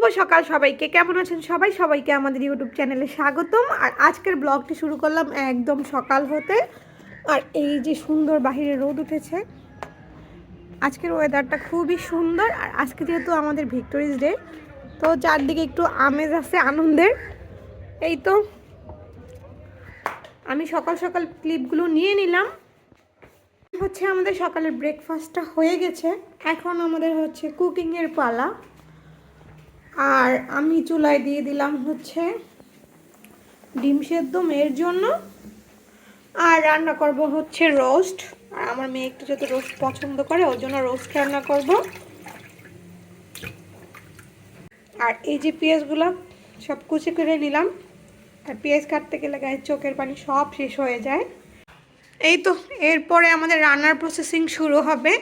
শুভ সকাল সবাইকে। কেমন আছেন সবাই? সবাইকে আমাদের ইউটিউব চ্যানেলে স্বাগতম। আর আজকের ব্লগটি শুরু করলাম একদম সকাল হতে। আর এই যে সুন্দর বাহিরে রোদ উঠেছে, আজকের ওয়েদারটা খুবই সুন্দর। আর আজকে যেহেতু আমাদের ভিক্টোরিজ ডে তো চারদিকে একটু আমেজ আছে, আনন্দের। এই তো আমি সকাল সকাল ক্লিপগুলো নিয়ে নিলাম। হচ্ছে আমাদের সকালের ব্রেকফাস্টটা হয়ে গেছে। এখন আমাদের হচ্ছে কুকিংয়ের পালা। আর আমি চুলায় দিয়ে দিলাম হচ্ছে ডিম সেদ্ধ মেয়ের জন্য। আর রান্না করব হচ্ছে রোস্ট। আর আমার মেয়ে একটু যত রোস্ট পছন্দ করে, ওর জন্য রোস্ট রান্না করব। আর এই যে পেঁয়াজগুলো সব কুচি করে নিলাম। আর পেঁয়াজ কাটতে গেলে গায়ের চোখের পানি সব শেষ হয়ে যায়। এই তো, এরপরে আমাদের রান্নার প্রসেসিং শুরু হবে।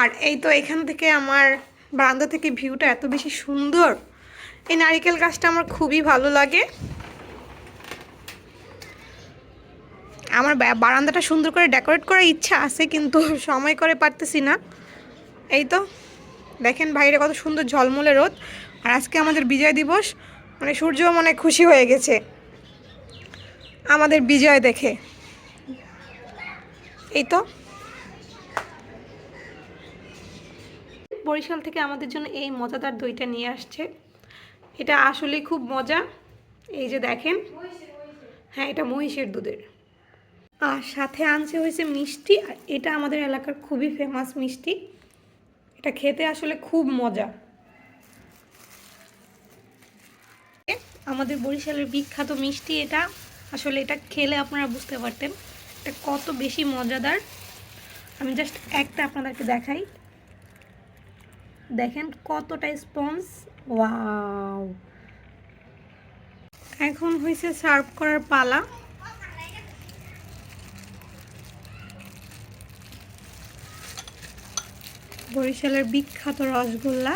আর এই তো এখান থেকে আমার বারান্দা থেকে ভিউটা এত বেশি সুন্দর। এই নারিকেল গাছটা আমার খুবই ভালো লাগে। আমার বারান্দাটা সুন্দর করে ডেকোরেট করার ইচ্ছা আছে, কিন্তু সময় করে পারতেছি না। এই তো, দেখেন বাইরে কত সুন্দর ঝলমলে রোদ। আর আজকে আমাদের বিজয় দিবস মানে সূর্য মনে খুশি হয়ে গেছে। আমাদের বিজয় দেখে। এই তো বরিশাল থেকে আমাদের জন্য এই মজাদার দইটা নিয়ে আসছে। এটা আসলেই খুব মজা। এই যে দেখেন হ্যাঁ এটা মহিষের দুধের। আর সাথে আনছে হয়েছে মিষ্টি, আর এটা আমাদের এলাকার খুবই ফেমাস মিষ্টি। এটা খেতে আসলে খুব মজা। আমাদের বরিশালের বিখ্যাত মিষ্টি এটা। আসলে এটা খেলে আপনারা বুঝতে পারতেন। এটা কত বেশি মজাদার। আমি জাস্ট একটা আপনাদেরকে দেখাই। দেখেন কতটা স্পঞ্জ। ওয়াও। এখন হয়েছে সার্ভ করার পালা। বরিশালের বিখ্যাত রসগোল্লা।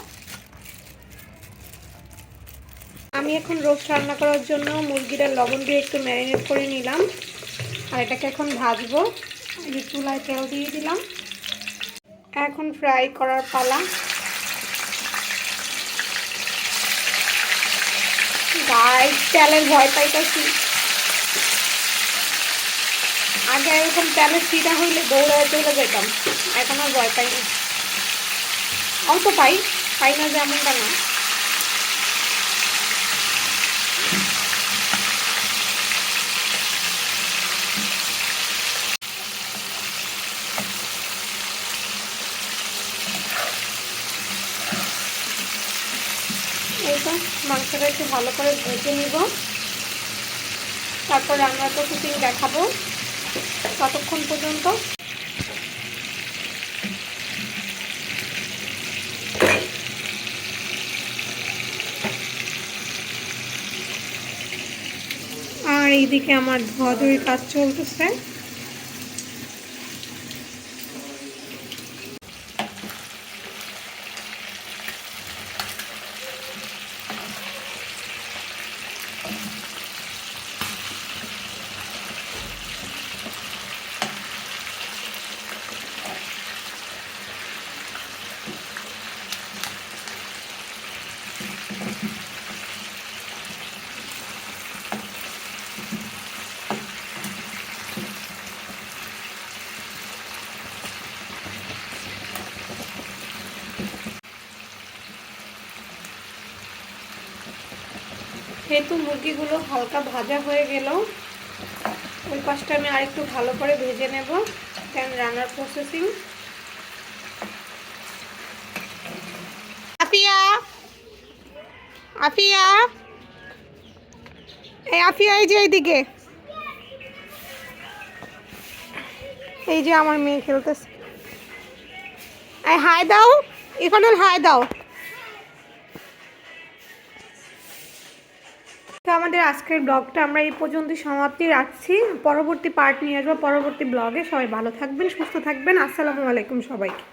আমি এখন রোস্ট রান্না করার জন্য মুরগিটা লবণ দিয়ে একটু ম্যারিনেট করে নিলাম। আর এটাকে এখন ভাজবো। চুলায় তেল দিয়ে দিলাম। এখন ফ্রাই করার পালা। গাই তেলের ভয় পাইতেছি। আগে এরকম তেলের সিটা হইলে দৌড়ায় চলে যেতাম এখন আর ভয় পাই না। অল্প পাই পাই না যেমনটা না। এই তো মাংসটা একটু ভালো করে ভেজে নিব। তারপর আমরা তো কুকিং দেখাবো ততক্ষণ পর্যন্ত। আর এইদিকে আমার ধোয়াধুয়ির কাজ চলতেছে। যেহেতু মুরগিগুলো হালকা ভাজা হয়ে গেল, ওই পাশটা আমি আরেকটু ভালো করে ভেজে নেব দেন রান্নার প্রসেসিং এই এই যে এইদিকে। এই যে আমার মেয়ে খেলতেছে। হাই দাও, ইফানুল, হাই দাও। তো আমাদের আজকের ব্লগটা আমরা এই পর্যন্ত সমাপ্তি রাখছি। পরবর্তী পার্ট নিয়ে আসব। পরবর্তী ব্লগে সবাই ভালো থাকবেন, সুস্থ থাকবেন। আসসালামু আলাইকুম সবাইকে।